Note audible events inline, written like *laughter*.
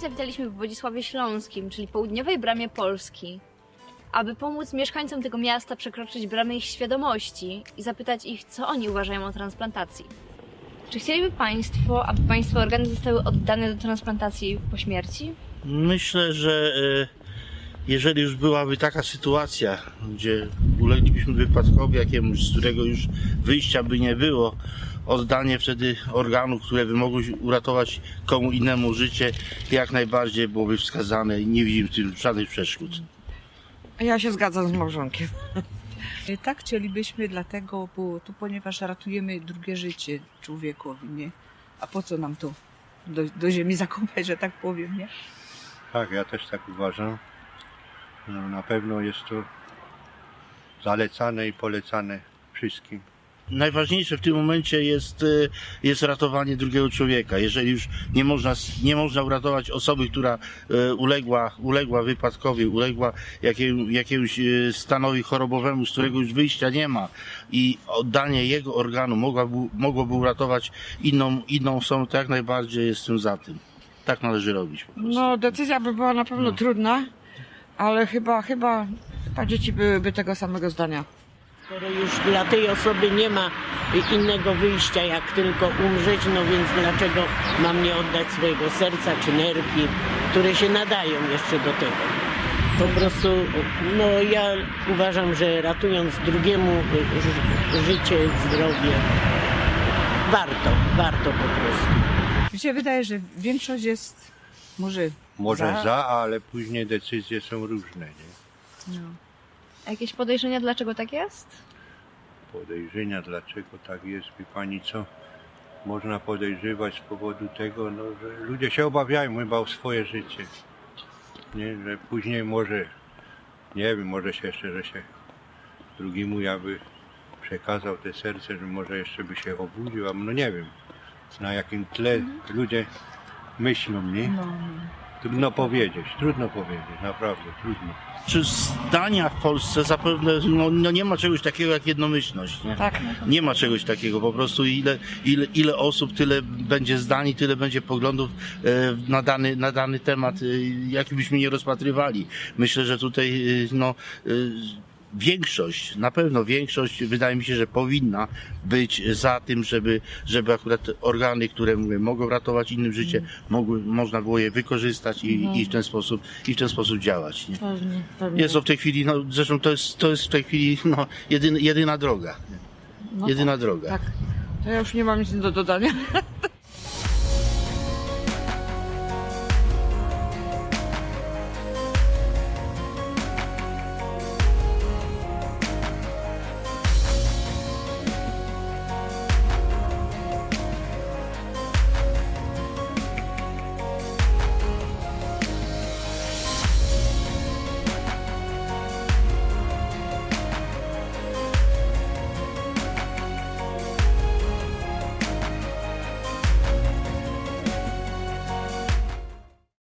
zawitaliśmy w Wodzisławie Śląskim, czyli południowej bramie Polski, aby pomóc mieszkańcom tego miasta przekroczyć bramę ich świadomości i zapytać ich, co oni uważają o transplantacji. Czy chcieliby Państwo, aby Państwa organy zostały oddane do transplantacji po śmierci? Myślę, że e, jeżeli już byłaby taka sytuacja, gdzie uleglibyśmy wypadkowi jakiemuś, z którego już wyjścia by nie było, oddanie wtedy organów, które by mogły uratować komu innemu życie, jak najbardziej byłoby wskazane i nie widzimy w tym żadnych przeszkód. Ja się zgadzam z małżonkiem. Tak chcielibyśmy, dlatego, bo tu, ponieważ ratujemy drugie życie człowiekowi, nie? A po co nam to do, do ziemi zakopać, że tak powiem, nie? Tak, ja też tak uważam. No, na pewno jest to zalecane i polecane wszystkim. Najważniejsze w tym momencie jest, e, jest ratowanie drugiego człowieka. Jeżeli już nie można, nie można uratować osoby, która e, uległa, uległa wypadkowi, uległa jakiemu, jakiemuś e, stanowi chorobowemu, z którego już wyjścia nie ma i oddanie jego organu mogłaby, mogłoby uratować inną, inną osobę, to jak najbardziej jestem za tym. Tak należy robić. No, decyzja by była na pewno trudna, ale chyba, chyba, chyba dzieci byłyby tego samego zdania. Skoro już dla tej osoby nie ma innego wyjścia, jak tylko umrzeć, no więc dlaczego mam nie oddać swojego serca czy nerki, które się nadają jeszcze do tego. Po prostu, no ja uważam, że ratując drugiemu ży- życie, zdrowie, warto, warto po prostu. Mi się wydaje, że większość jest może Może Za. za, ale później decyzje są różne. Nie? no. Jakieś podejrzenia, dlaczego tak jest? Podejrzenia, dlaczego tak jest, wie pani co? Można podejrzewać z powodu tego, no, że ludzie się obawiają chyba o swoje życie. Nie, że później może, nie wiem, może się jeszcze, że się drugiemu ja by przekazał te serce, że może jeszcze by się obudził, a no nie wiem, na jakim tle ludzie myślą, nie? No. Trudno powiedzieć, trudno powiedzieć, naprawdę trudno. Czy zdania w Polsce zapewne, no, no nie ma czegoś takiego jak jednomyślność. Nie? Tak. Nie ma czegoś takiego, po prostu ile, ile, ile osób, tyle będzie zdań, tyle będzie poglądów e, na dany, na dany temat, e, jaki byśmy nie rozpatrywali. Myślę, że tutaj e, no, e, większość, na pewno większość, wydaje mi się, że powinna być za tym, żeby, żeby akurat organy, które mówię, mogą ratować innym życie, mogły, można było je wykorzystać i, i w ten sposób, i w ten sposób działać. Nie? Pewnie, pewnie. Jest to w tej chwili, no zresztą to jest, to jest w tej chwili no, jedyna, jedyna droga. No Jedyna droga. Tak. To ja już nie mam nic do dodania. *laughs*